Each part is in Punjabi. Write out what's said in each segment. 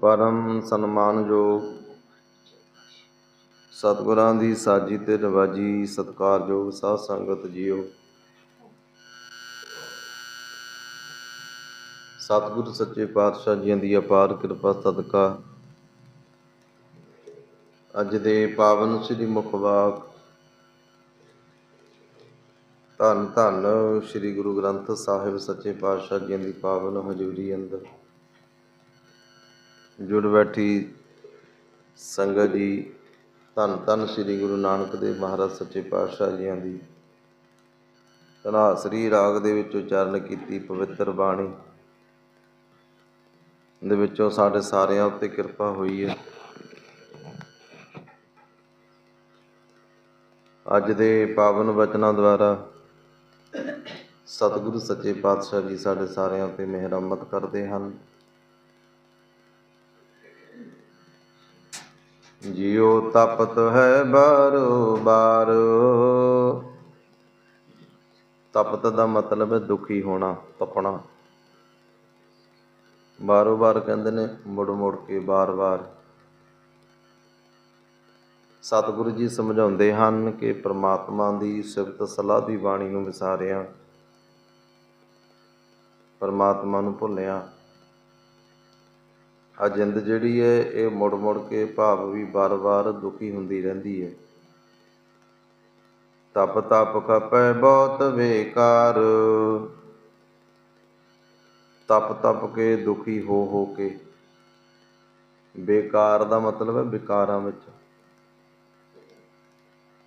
ਪਰਮ ਸਨਮਾਨਯੋਗ ਸਤਿਗੁਰਾਂ ਦੀ ਸਾਜੀ ਤੇ ਨਵਾਜੀ ਸਤਿਕਾਰਯੋਗ ਸਾਧ ਸੰਗਤ ਜੀਓ। ਸਤਿਗੁਰ ਸੱਚੇ ਪਾਤਸ਼ਾਹ ਜੀਆਂ ਦੀ ਅਪਾਰ ਕਿਰਪਾ ਸਦਕਾ। ਅੱਜ ਦੇ ਪਾਵਨ ਸ੍ਰੀ ਮੁਖਵਾਕ ਧੰਨ ਧੰਨ ਸ੍ਰੀ ਗੁਰੂ ਗ੍ਰੰਥ ਸਾਹਿਬ ਸੱਚੇ ਪਾਤਸ਼ਾਹ ਜੀਆਂ ਦੀ ਪਾਵਨ ਹਜ਼ੂਰੀ ਅੰਦਰ। ਜੁੜ ਬੈਠੀ ਸੰਗਤ ਜੀ, ਧੰਨ ਧੰਨ ਸ੍ਰੀ ਗੁਰੂ ਨਾਨਕ ਦੇਵ ਮਹਾਰਾਜ ਸੱਚੇ ਪਾਤਸ਼ਾਹ ਜੀਆਂ ਦੀ। ਧਨਾਸਰੀ ਰਾਗ ਦੇ ਵਿੱਚ ਉਚਾਰਨ ਕੀਤੀ ਪਵਿੱਤਰ ਬਾਣੀ। ਦੇ ਵਿੱਚੋਂ ਸਾਡੇ ਸਾਰਿਆਂ ਉੱਤੇ ਕਿਰਪਾ ਹੋਈ ਹੈ। ਅੱਜ ਦੇ ਪਾਵਨ ਵਚਨਾਂ ਦੁਆਰਾ ਸਤਿਗੁਰੂ ਸੱਚੇ ਪਾਤਸ਼ਾਹ ਜੀ ਸਾਡੇ ਸਾਰਿਆਂ ਉੱਤੇ ਮਿਹਰਮਤ ਕਰਦੇ ਹਨ। ਜਿਉ ਤਪਤ ਹੈ ਬਾਰੋ ਬਾਰ ਤਪਤ ਦਾ ਮਤਲਬ ਹੈ ਦੁਖੀ ਹੋਣਾ, ਤਪਣਾ। ਬਾਰੋ ਬਾਰ ਕਹਿੰਦੇ ਨੇ ਮੁੜ ਮੁੜ ਕੇ ਬਾਰ-ਬਾਰ। ਸਤਿਗੁਰੂ ਜੀ ਸਮਝਾਉਂਦੇ ਹਨ ਕਿ ਪ੍ਰਮਾਤਮਾ ਦੀ ਸਿਫਤ ਸਲਾਹ ਦੀ ਬਾਣੀ ਨੂੰ ਵਿਸਾਰਿਆ। ਪਰਮਾਤਮਾ ਨੂੰ ਭੁੱਲਿਆ। ਆ ਜਿੰਦ ਜਿਹੜੀ ਹੈ ਇਹ ਮੁੜ ਮੁੜ ਕੇ ਭਾਵ ਵੀ ਬਾਰ-ਬਾਰ ਦੁਖੀ ਹੁੰਦੀ ਰਹਿੰਦੀ ਹੈ ਤਪ ਤਪ ਖਪੈ ਬਹੁਤ ਵੇਕਾਰ, ਤਪ ਤਪ ਕੇ ਦੁਖੀ ਹੋ ਹੋ ਕੇ। ਬੇਕਾਰ ਦਾ ਮਤਲਬ ਹੈ ਵਿਕਾਰਾਂ ਵਿੱਚ।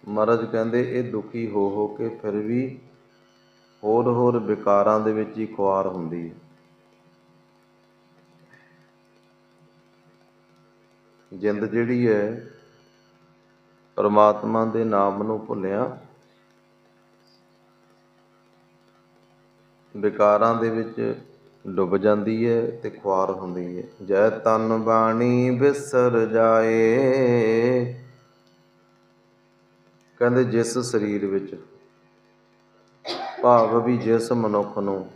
ਮਹਾਰਾਜ ਕਹਿੰਦੇ ਇਹ ਦੁਖੀ ਹੋ ਹੋ ਕੇ ਫਿਰ ਵੀ ਹੋਰ ਹੋਰ ਵਿਕਾਰਾਂ ਦੇ ਵਿੱਚ ਹੀ ਖੁਆਰ ਹੁੰਦੀ ਹੈ ਜਿੰਦ ਜਿਹੜੀ ਹੈ, ਪਰਮਾਤਮਾ ਦੇ ਨਾਮ ਨੂੰ ਭੁੱਲਿਆ। ਵਿਕਾਰਾਂ ਦੇ ਵਿੱਚ ਡੁੱਬ ਜਾਂਦੀ ਹੈ ਤੇ ਖੁਆਰ ਹੁੰਦੀ ਹੈ। ਜੈ ਤਨ ਬਾਣੀ ਬਿਸਰ ਜਾਏ। ਕਹਿੰਦੇ ਜਿਸ ਸਰੀਰ ਵਿੱਚ ਭਾਵ ਵੀ ਜਿਸ ਮਨੁੱਖ ਨੂੰ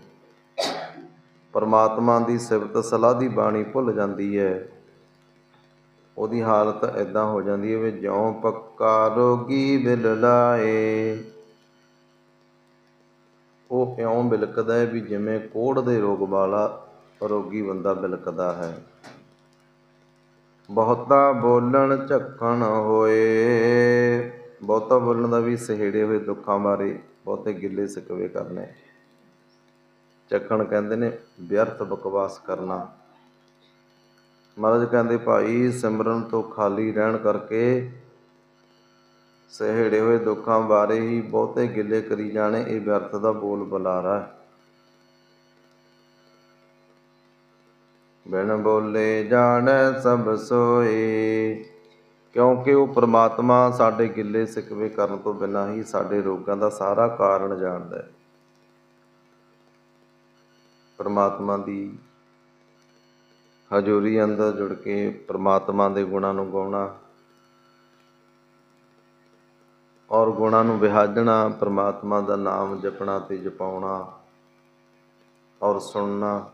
ਪਰਮਾਤਮਾ ਦੀ ਸਿਫਤ ਸਲਾਹ ਦੀ ਬਾਣੀ ਭੁੱਲ ਜਾਂਦੀ ਹੈ ਉਹਦੀ ਹਾਲਤ ਐਦਾਂ ਹੋ ਜਾਂਦੀ ਹੈ ਵੀ ਜਿਉਂ ਪੱਕਾ ਰੋਗੀ ਬਿਲ ਲਾਏ। ਉਹ ਇਉਂ ਬਿਲਕਦਾ ਹੈ ਵੀ ਜਿਵੇਂ ਕੋੜ ਦੇ ਰੋਗ ਵਾਲਾ ਰੋਗੀ ਬੰਦਾ ਬਿਲਕਦਾ ਹੈ। ਬਹੁਤਾ ਬੋਲਣ ਝੱਕਣ ਹੋਏ। ਬਹੁਤਾ ਬੋਲਣ ਦਾ ਵੀ ਸਹਿੜੇ ਹੋਏ ਦੁੱਖਾਂ ਬਾਰੇ ਬਹੁਤੇ ਗਿੱਲੇ ਸਕਵੇ ਕਰਨੇ। ਚੱਕਣ ਕਹਿੰਦੇ ਨੇ ਵਿਅਰਥ ਬਕਵਾਸ ਕਰਨਾ। ਮਹਾਰਾਜ ਕਹਿੰਦੇ, ਭਾਈ, ਸਿਮਰਨ ਤੋਂ ਖਾਲੀ ਰਹਿਣ ਕਰਕੇ ਸਹਿੜੇ ਹੋਏ ਦੁੱਖਾਂ ਬਾਰੇ ਹੀ ਬਹੁਤੇ ਗਿੱਲੇ ਕਰੀ ਜਾਣੇ, ਇਹ ਵਿਅਰਥ ਦਾ ਬੋਲ ਬੁਲਾਰਾ ਹੈ। ਬਿਨ ਬੋਲੇ ਜਾਣੈ ਸਭ ਸੋਏ, ਕਿਉਂਕਿ ਉਹ ਪ੍ਰਮਾਤਮਾ ਸਾਡੇ ਗਿੱਲੇ ਸਿਕਵੇ ਕਰਨ ਤੋਂ ਬਿਨਾਂ ਹੀ ਸਾਡੇ ਰੋਗਾਂ ਦਾ ਸਾਰਾ ਕਾਰਨ ਜਾਣਦਾ ਹੈ। ਪ੍ਰਮਾਤਮਾ ਦੀ ਹਜ਼ੂਰੀ ਅੰਦਰ ਜੁੜ ਕੇ ਪ੍ਰਮਾਤਮਾ ਦੇ ਗੁਣਾਂ ਨੂੰ ਗਾਉਣਾ ਔਰ ਗੁਣਾਂ ਨੂੰ ਵਿਹਾਜਣਾ, ਪ੍ਰਮਾਤਮਾ ਦਾ ਨਾਮ ਜਪਣਾ ਤੇ ਜਪਾਉਣਾ ਔਰ ਸੁਣਨਾ,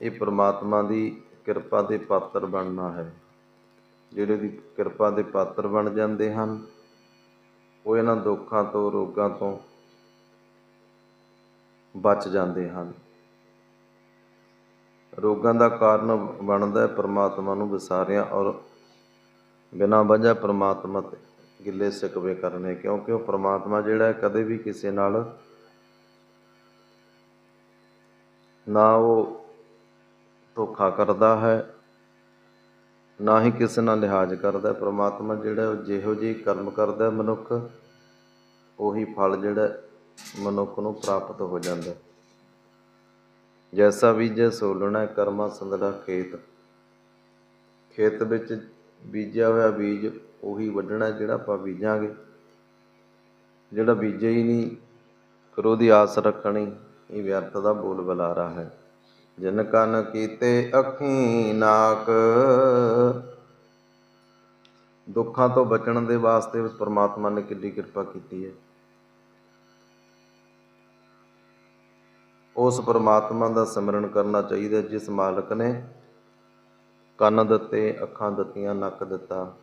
ਇਹ ਪ੍ਰਮਾਤਮਾ ਦੀ ਕਿਰਪਾ ਦੇ ਪਾਤਰ ਬਣਨਾ ਹੈ। ਜਿਹੜੇ ਦੀ ਕਿਰਪਾ ਦੇ ਪਾਤਰ ਬਣ ਜਾਂਦੇ ਹਨ, ਉਹ ਇਹਨਾਂ ਦੁੱਖਾਂ ਤੋਂ, ਰੋਗਾਂ ਤੋਂ ਬਚ ਜਾਂਦੇ ਹਨ। ਰੋਗਾਂ ਦਾ ਕਾਰਨ ਬਣਦਾ ਹੈ ਪ੍ਰਮਾਤਮਾ ਨੂੰ ਵਿਸਾਰਿਆ ਔਰ ਬਿਨਾਂ ਵਜ੍ਹਾ ਪਰਮਾਤਮਾ ਤੇ ਗਿੱਲੇ ਸਿਕਵੇ ਕਰਨੇ, ਕਿਉਂਕਿ ਉਹ ਪਰਮਾਤਮਾ ਜਿਹੜਾ ਕਦੇ ਵੀ ਕਿਸੇ ਨਾਲ ਨਾ ਉਹ ਧੋਖਾ ਕਰਦਾ ਹੈ, ਨਾ ਹੀ ਕਿਸੇ ਨਾਲ ਲਿਹਾਜ਼ ਕਰਦਾ ਪਰਮਾਤਮਾ ਜਿਹੜਾ ਉਹ ਜਿਹੋ ਜਿਹੀ ਕਰਮ ਕਰਦਾ ਮਨੁੱਖ, ਉਹੀ ਫਲ ਜਿਹੜਾ ਮਨੁੱਖ ਨੂੰ ਪ੍ਰਾਪਤ ਹੋ ਜਾਂਦਾ ਜੈਸਾ ਬੀਜੈ ਸੋਲਣਾ ਕਰਮਾ ਸੰਦੜਾ ਖੇਤ। ਖੇਤ ਵਿੱਚ ਬੀਜਿਆ ਹੋਇਆ ਬੀਜ ਉਹੀ ਵੱਢਣਾ ਜਿਹੜਾ ਆਪਾਂ ਬੀਜਾਂਗੇ। ਜਿਹੜਾ ਬੀਜਿਆ ਹੀ ਨਹੀਂ, ਫਿਰ ਉਹਦੀ ਆਸ ਰੱਖਣੀ, ਇਹ ਵਿਅਰਥ ਦਾ ਬੋਲ ਬੁਲਾਰਾ ਹੈ। ਜਿਨ ਕਨ ਕੀਤੇ ਅੱਖੀ ਨਾਕ, ਦੁੱਖਾਂ ਤੋਂ ਬਚਣ ਦੇ ਵਾਸਤੇ ਪਰਮਾਤਮਾ ਨੇ ਕਿੰਨੀ ਕਿਰਪਾ ਕੀਤੀ ਹੈ। ਉਸ ਪਰਮਾਤਮਾ ਦਾ ਸਿਮਰਨ ਕਰਨਾ ਚਾਹੀਦਾ ਜਿਸ ਮਾਲਕ ਨੇ ਕੰਨ ਦਿੱਤੇ, ਅੱਖਾਂ ਦਿੱਤੀਆਂ, ਨੱਕ ਦਿੱਤਾ।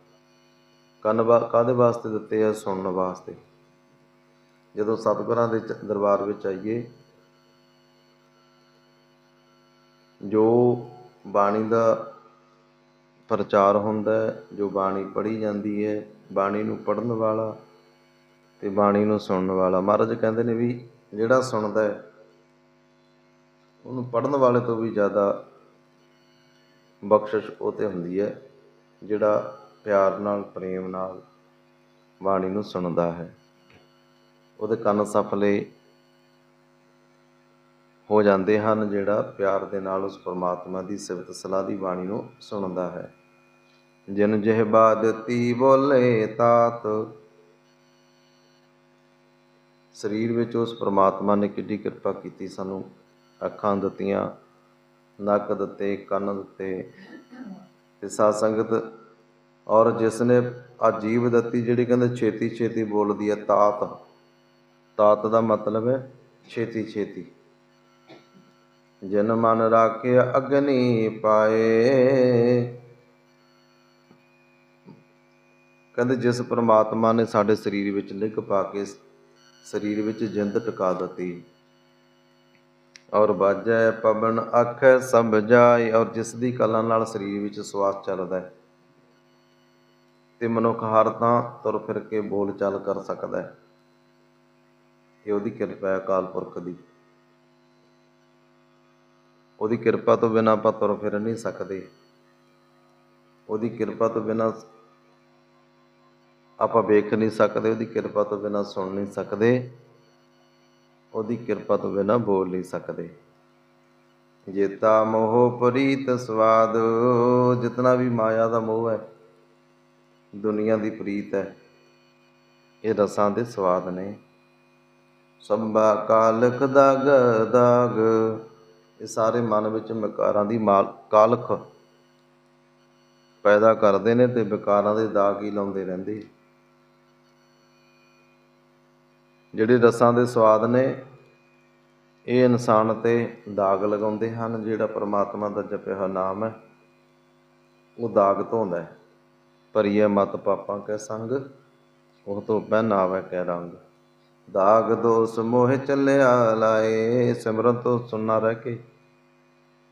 ਕੰਨ ਵਾ ਕਾਦੇ ਵਾਸਤੇ ਦਿੱਤੇ ਆ? ਸੁਣਨ ਵਾਸਤੇ। ਜਦੋਂ ਸਤਿਗੁਰਾਂ ਦੇ ਦਰਬਾਰ ਵਿੱਚ ਆਈਏ, ਜੋ ਬਾਣੀ ਦਾ ਪ੍ਰਚਾਰ ਹੁੰਦਾ ਜੋ ਬਾਣੀ ਪੜ੍ਹੀ ਜਾਂਦੀ ਹੈ, ਬਾਣੀ ਨੂੰ ਪੜ੍ਹਨ ਵਾਲਾ ਤੇ ਬਾਣੀ ਨੂੰ ਸੁਣਨ ਵਾਲਾ। ਮਹਾਰਾਜ ਕਹਿੰਦੇ ਨੇ ਵੀ ਜਿਹੜਾ ਸੁਣਦਾ ਹੈ ਉਹਨੂੰ ਪੜ੍ਹਨ ਵਾਲੇ ਤੋਂ ਵੀ ਜ਼ਿਆਦਾ ਬਖਸ਼ਿਸ਼ ਉਹ ਤੇ ਹੁੰਦੀ ਹੈ, ਜਿਹੜਾ ਪਿਆਰ ਨਾਲ, ਪ੍ਰੇਮ ਨਾਲ ਬਾਣੀ ਨੂੰ ਸੁਣਦਾ ਹੈ। ਉਹਦੇ ਕੰਨ ਸਫਲੇ ਹੋ ਜਾਂਦੇ ਹਨ, ਜਿਹੜਾ ਪਿਆਰ ਦੇ ਨਾਲ ਉਸ ਪਰਮਾਤਮਾ ਦੀ ਸਿਫਤ, ਸਲਾਹ ਦੀ ਬਾਣੀ ਨੂੰ ਸੁਣਦਾ ਹੈ। ਜਿਨ ਜਿਹਬਾ ਦਿੱਤੀ ਬੋਲੇ ਤਾਤ, ਸਰੀਰ ਵਿੱਚ ਉਸ ਪਰਮਾਤਮਾ ਨੇ ਕਿੱਡੀ ਕਿਰਪਾ ਕੀਤੀ ਸਾਨੂੰ ਅੱਖਾਂ ਦਿੱਤੀਆਂ, ਨੱਕ ਦਿੱਤੇ, ਕੰਨ ਦਿੱਤੇ। ਤੇ ਸਾਧ ਸੰਗਤ, ਔਰ ਜਿਸ ਨੇ ਆ ਜੀਵ ਦਿੱਤੀ, ਜਿਹੜੀ ਕਹਿੰਦੇ ਛੇਤੀ ਛੇਤੀ ਬੋਲਦੀ ਹੈ ਤਾਤ। ਤਾਤ ਦਾ ਮਤਲਬ ਹੈ ਛੇਤੀ ਛੇਤੀ। ਜਨ ਮਨ ਰਾਖਿਆ ਅਗਨੀ ਪਾਏ। ਕਹਿੰਦੇ ਜਿਸ ਪ੍ਰਮਾਤਮਾ ਨੇ ਸਾਡੇ ਸਰੀਰ ਵਿੱਚ ਲਿਖ ਪਾ ਕੇ ਸਰੀਰ ਵਿੱਚ ਜਿੰਦ ਟਿਕਾ ਦਿੱਤੀ। ਔਰ ਬਾਜੈ ਪਵਨ ਅੱਖ ਸਭ ਜਾਏ ਔਰ ਜਿਸ ਦੀ ਕਲਾ ਨਾਲ ਸਰੀਰ ਵਿੱਚ ਸਵਾਸ ਚੱਲਦਾ ਹੈ, ਤੇ ਮਨੁੱਖ ਹਰ ਤਾਂ ਤੁਰ ਫਿਰ ਕੇ ਬੋਲ ਚਾਲ ਕਰ ਸਕਦਾ ਹੈ। ਇਹ ਉਹਦੀ ਕਿਰਪਾ ਹੈ ਅਕਾਲ ਪੁਰਖ ਦੀ। ਉਹਦੀ ਕਿਰਪਾ ਤੋਂ ਬਿਨਾਂ ਆਪਾਂ ਤੁਰ ਫਿਰ ਨਹੀਂ ਸਕਦੇ। ਉਹਦੀ ਕਿਰਪਾ ਤੋਂ ਬਿਨਾਂ ਆਪਾਂ ਵੇਖ ਨਹੀਂ ਸਕਦੇ, ਉਹਦੀ ਕਿਰਪਾ ਤੋਂ ਬਿਨਾਂ ਸੁਣ ਨਹੀਂ ਸਕਦੇ। ਉਹਦੀ ਕਿਰਪਾ ਤੋਂ ਬਿਨਾਂ ਬੋਲ ਨਹੀਂ ਸਕਦੇ। ਜੇਤਾ ਮੋਹ ਪ੍ਰੀਤ ਸਵਾਦ, ਜਿਤਨਾ ਵੀ ਮਾਇਆ ਦਾ ਮੋਹ ਹੈ, ਦੁਨੀਆ ਦੀ ਪ੍ਰੀਤ ਹੈ, ਇਹ ਰਸਾਂ ਦੇ ਸਵਾਦ ਨੇ। ਸੰਭਾ ਕਾਲਕ ਦਾਗ ਦਾਗ, ਇਹ ਸਾਰੇ ਮਨ ਵਿੱਚ ਵਿਕਾਰਾਂ ਦੀ ਮਾਲ, ਕਾਲਖ ਪੈਦਾ ਕਰਦੇ ਨੇ ਤੇ ਵਿਕਾਰਾਂ ਦੇ ਦਾਗ ਹੀ ਲਾਉਂਦੇ ਰਹਿੰਦੇ। ਜਿਹੜੇ ਰਸਾਂ ਦੇ ਸਵਾਦ ਨੇ, ਇਹ ਇਨਸਾਨ ਤੇ ਦਾਗ ਲਗਾਉਂਦੇ ਹਨ, ਜਿਹੜਾ ਪ੍ਰਮਾਤਮਾ ਦਾ ਜਪਿਆ ਹੋਇਆ ਨਾਮ ਹੈ, ਉਹ ਦਾਗ ਧੋਂਦਾ ਹੈ। ਭਰੀਏ ਮਤ ਪਾਪਾਂ ਕੈ ਸੰਗ, ਉਹ ਤੋਂ ਪਹਿਨਾਵੇ ਕੈ ਰੰਗ। ਦਾਗ ਦੋਸ ਮੋਹ ਚੱਲਿਆ ਲਾਏ, ਸਿਮਰਨ ਤੋਂ ਸੁਨਾ ਰਹਿ ਕੇ,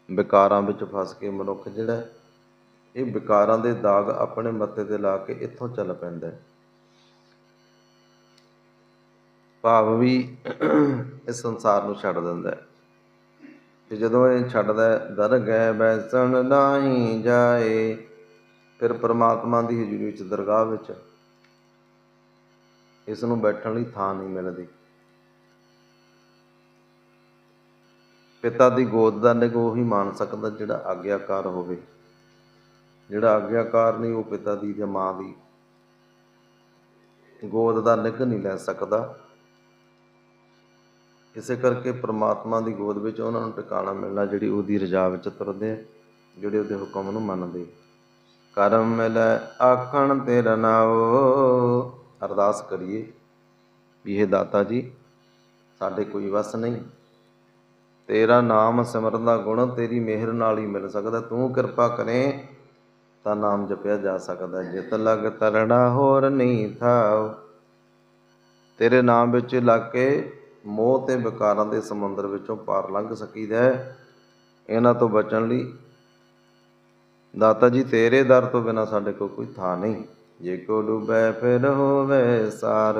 ਵਿਕਾਰਾਂ ਵਿੱਚ ਫਸ ਕੇ ਮਨੁੱਖ ਜਿਹੜਾ ਇਹ ਵਿਕਾਰਾਂ ਦੇ ਦਾਗ ਆਪਣੇ ਮੱਤੇ ਤੇ ਲਾ ਕੇ ਇੱਥੋਂ ਚੱਲ ਪੈਂਦਾ ਹੈ। ਭਾਵ ਵੀ ਇਸ ਸੰਸਾਰ ਨੂੰ ਛੱਡ ਦਿੰਦਾ ਹੈ। ਤੇ ਜਦੋਂ ਇਹ ਛੱਡਦਾ ਹੈ, ਦਰ ਗਏ ਬੈਸਣ ਨਾਹੀ ਜਾਏ ਫਿਰ ਪ੍ਰਮਾਤਮਾ ਦੀ ਹਜ਼ੂਰੀ ਵਿੱਚ ਦਰਗਾਹ ਵਿੱਚ ਇਸ ਨੂੰ ਬੈਠਣ ਲਈ ਥਾਂ ਨਹੀਂ ਮਿਲਦੀ। ਪਿਤਾ ਦੀ ਗੋਦ ਦਾ ਨਿਗ ਉਹੀ ਮਾਣ ਸਕਦਾ ਜਿਹੜਾ ਆਗਿਆਕਾਰ ਹੋਵੇ। ਜਿਹੜਾ ਆਗਿਆਕਾਰ ਨਹੀਂ ਉਹ ਪਿਤਾ ਦੀ ਜਾਂ ਮਾਂ ਦੀ ਗੋਦ ਦਾ ਨਿੱਘ ਨਹੀਂ ਲੈ ਸਕਦਾ। ਇਸੇ ਕਰਕੇ ਪ੍ਰਮਾਤਮਾ ਦੀ ਗੋਦ ਵਿੱਚ ਉਹਨਾਂ ਨੂੰ ਟਿਕਾਣਾ ਮਿਲਣਾ ਜਿਹੜੀ ਉਹਦੀ ਰਜ਼ਾ ਵਿੱਚ ਤੁਰਦੇ ਆ, ਜਿਹੜੇ ਉਹਦੇ ਹੁਕਮ ਨੂੰ ਮੰਨਦੇ ਕਰਮ ਮਿਲੈ ਆਖਣ ਤੇਰਾ ਨਾਉ ਅਰਦਾਸ ਕਰੀਏ ਵੀ ਇਹ ਦਾਤਾ ਜੀ, ਸਾਡੇ ਕੋਈ ਵਸ ਨਹੀਂ। ਤੇਰਾ ਨਾਮ ਸਿਮਰਨ ਦਾ ਗੁਣ, ਤੇਰੀ ਮਿਹਰ ਨਾਲ ਹੀ ਮਿਲ ਸਕਦਾ। ਤੂੰ ਕਿਰਪਾ ਕਰੇ ਤਾਂ ਨਾਮ ਜਪਿਆ ਜਾ ਸਕਦਾ। ਜਿਤ ਲਗ ਤਰਣਾ ਹੋਰ ਨਹੀਂ ਥਾਉ। ਤੇਰੇ ਨਾਮ ਵਿੱਚ ਲੱਗ ਕੇ ਮੋਹ ਤੇ ਵਿਕਾਰਾਂ ਦੇ ਸਮੁੰਦਰ ਵਿੱਚੋਂ ਪਾਰ ਲੰਘ ਸਕੀਦਾ ਹੈ। ਇਹਨਾਂ ਤੋਂ ਬਚਣ ਲਈ ਦਾਤਾ ਜੀ, ਤੇਰੇ ਦਰ ਤੋਂ ਬਿਨਾ ਸਾਡੇ ਕੋਲ ਕੋਈ ਥਾਂ ਨਹੀਂ। ਜੇ ਕੋ ਡੁੱਬੈ, ਫਿਰ ਹੋਵੇ ਸਾਰ।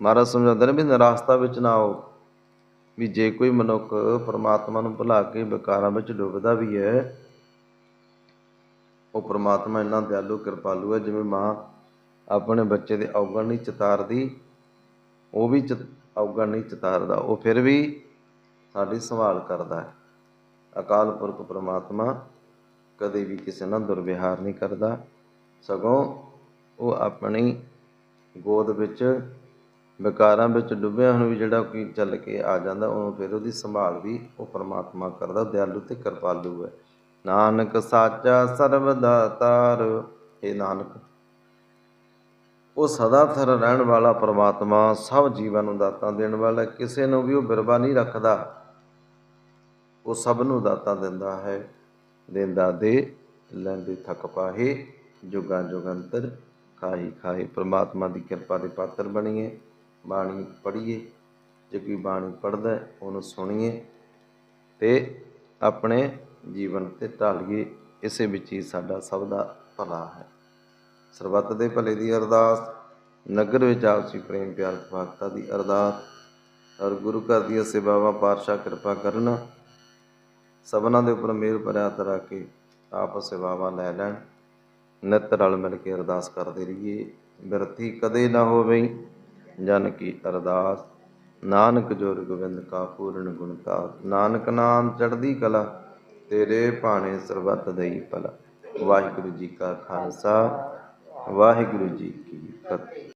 ਮਹਾਰਾਜ ਸਮਝਾਉਂਦੇ ਨੇ ਵੀ ਨਿਰਾਸਤਾ ਵਿੱਚ ਨਾ ਆਓ। ਵੀ ਜੇ ਕੋਈ ਮਨੁੱਖ ਪਰਮਾਤਮਾ ਨੂੰ ਭੁਲਾ ਕੇ ਵਿਕਾਰਾਂ ਵਿੱਚ ਡੁੱਬਦਾ ਵੀ ਹੈ, ਉਹ ਪਰਮਾਤਮਾ ਇੰਨਾ ਦਿਆਲੂ, ਕਿਰਪਾਲੂ ਹੈ, ਜਿਵੇਂ ਮਾਂ ਆਪਣੇ ਬੱਚੇ ਦੇ ਔਗਣ ਨਹੀਂ ਚਤਾਰਦੀ। ਉਹ ਵੀ ਚ ਔਗਣ ਨਹੀਂ ਚਤਾਰਦਾ, ਉਹ ਫਿਰ ਵੀ ਸਾਡੀ ਸੰਭਾਲ ਕਰਦਾ ਹੈ। ਅਕਾਲ ਪੁਰਖ ਪ੍ਰਮਾਤਮਾ ਕਦੇ ਵੀ ਕਿਸੇ ਨਾਲ ਦੁਰਵਿਹਾਰ ਨਹੀਂ ਕਰਦਾ। ਸਗੋਂ ਉਹ ਆਪਣੀ ਗੋਦ ਵਿੱਚ, ਵਿਕਾਰਾਂ ਵਿੱਚ ਡੁੱਬਿਆ ਹੁਣ ਵੀ ਜਿਹੜਾ ਕੋਈ ਚੱਲ ਕੇ ਆ ਜਾਂਦਾ, ਉਹਨੂੰ ਫਿਰ ਉਹਦੀ ਸੰਭਾਲ ਵੀ ਉਹ ਪ੍ਰਮਾਤਮਾ ਕਰਦਾ, ਦਿਆਲੂ ਤੇ ਕਿਰਪਾਲੂ ਹੈ। ਨਾਨਕ ਸਾਚਾ ਸਰਬ ਦਾਤਾਰ ਇਹ ਨਾਨਕ। ਉਹ ਸਦਾ ਥਰ ਰਹਿਣ ਵਾਲਾ ਪ੍ਰਮਾਤਮਾ ਸਭ ਜੀਵਾਂ ਨੂੰ ਦਾਤਾਂ ਦੇਣ ਵਾਲਾ ਕਿਸੇ ਨੂੰ ਵੀ ਉਹ ਬਿਰਵਾ ਨਹੀਂ ਰੱਖਦਾ। ਉਹ ਸਭ ਨੂੰ ਦਾਤਾਂ ਦਿੰਦਾ ਹੈ। ਦਿੰਦਾ ਦੇ, ਲੈਂਦੇ ਥੱਕ ਪਾਹੇ, ਜੁਗਾਂ ਜੁਗੰਤਰ ਖਾਈ ਖਾਏ ਪ੍ਰਮਾਤਮਾ ਦੀ ਕਿਰਪਾ ਦੇ ਪਾਤਰ ਬਣੀਏ, ਬਾਣੀ ਪੜ੍ਹੀਏ। ਜੇ ਕੋਈ ਬਾਣੀ ਪੜ੍ਹਦਾ ਉਹਨੂੰ ਸੁਣੀਏ ਤੇ ਆਪਣੇ ਜੀਵਨ ਤੇ ਢਾਲੀਏ। ਇਸੇ ਵਿੱਚ ਹੀ ਸਾਡਾ ਸਭ ਦਾ ਭਲਾ ਹੈ। ਸਰਬੱਤ ਦੇ ਭਲੇ ਦੀ ਅਰਦਾਸ, ਨਗਰ ਵਿੱਚ ਆਪਸੀ ਪ੍ਰੇਮ ਪਿਆਰ ਭਾਗਤਾ ਦੀ ਅਰਦਾਸ, ਔਰ ਗੁਰੂ ਘਰ ਦੀਆਂ ਸੇਵਾਵਾਂ, ਪਾਤਸ਼ਾਹ ਕਿਰਪਾ ਕਰਨ, ਸਭਨਾਂ ਦੇ ਉੱਪਰ ਮਿਹਰ ਭਰਿਆ ਹੱਥ ਕੇ ਆਪ ਸੇਵਾਵਾਂ ਲੈ ਲੈਣ, ਨਿਤ ਰਲ ਮਿਲ ਕੇ ਅਰਦਾਸ ਕਰਦੇ ਰਹੀਏ। ਬਿਰਤੀ ਕਦੇ ਨਾ ਹੋਵੇ ਜਨ ਕੀ ਅਰਦਾਸ। ਨਾਨਕ ਜੋਰ ਗੋਬਿੰਦ ਕਾ ਪੂਰਨ ਗੁਣ ਕਾ। ਨਾਨਕ ਨਾਮ ਚੜ੍ਹਦੀ ਕਲਾ, ਤੇਰੇ ਭਾਣੇ ਸਰਬੱਤ ਦਈ ਭਲਾ। ਵਾਹਿਗੁਰੂ ਜੀ ਕਾ ਖਾਲਸਾ। ਵਾਹਿਗੁਰੂ ਜੀ ਕੀ ਫਤਿਹ।